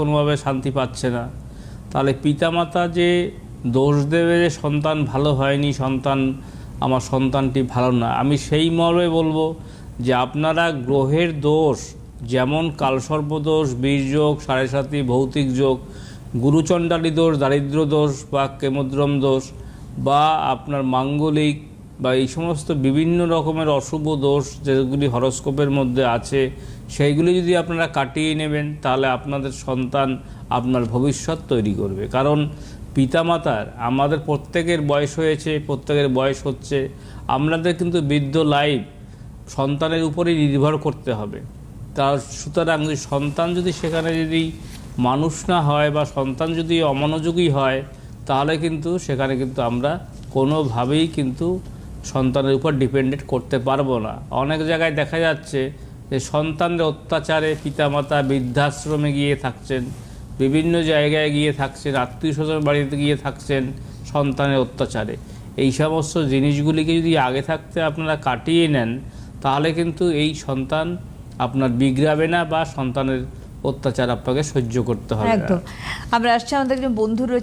কোনোভাবে শান্তি পাচ্ছে না। তাহলে পিতামাতা যে দোষ দেবে যে সন্তান ভালো হয়নি, সন্তান, আমার সন্তানটি ভালো না। আমি সেই মর্মে বলব যে আপনারা গ্রহের দোষ, যেমন কালসর্প দোষ বীরযোগ সাড়ে সাতি, ভৌতিক যোগ, গুরুচণ্ডালী দোষ, দারিদ্র দোষ বা কেমদ্রম দোষ বা আপনার মাঙ্গলিক বা এই সমস্ত বিভিন্ন রকমের অশুভ দোষ যেগুলি হরস্কোপের মধ্যে আছে, সেইগুলি যদি আপনারা কাটিয়ে নেবেন, তাহলে আপনাদের সন্তান আপনার ভবিষ্যৎ তৈরি করবে। কারণ পিতামাতার, আমাদের প্রত্যেকের বয়স হয়েছে, প্রত্যেকের বয়স হচ্ছে, আমাদের কিন্তু বৃদ্ধ লাইফ সন্তানের উপরেই নির্ভর করতে হবে। তার সুতরাং যদি সন্তান যদি সেখানে যদি মানুষ না হয় বা সন্তান যদি অমনোযোগী হয়, তাহলে কিন্তু সেখানে কিন্তু আমরা কোনোভাবেই কিন্তু সন্তানের উপর ডিপেন্ডেন্ট করতে পারব না। অনেক জায়গায় দেখা যাচ্ছে যে সন্তানদের অত্যাচারে পিতামাতা বৃদ্ধাশ্রমে গিয়ে থাকছেন, বিভিন্ন জায়গায় গিয়ে থাকছেন আত্মীয় স্বজন বাড়িতে গিয়ে থাকছেন সন্তানের অত্যাচারে। এই সমস্ত জিনিসগুলিকে যদি আগে থাকতে আপনারা কাটিয়ে নেন, তাহলে কিন্তু এই সন্তান আপনার বিগড়াবে না বা সন্তানের অত্যাচার আপনাকে সহ্য করতে হবে একদম। আমরা আসছি, আমাদের একজন বন্ধু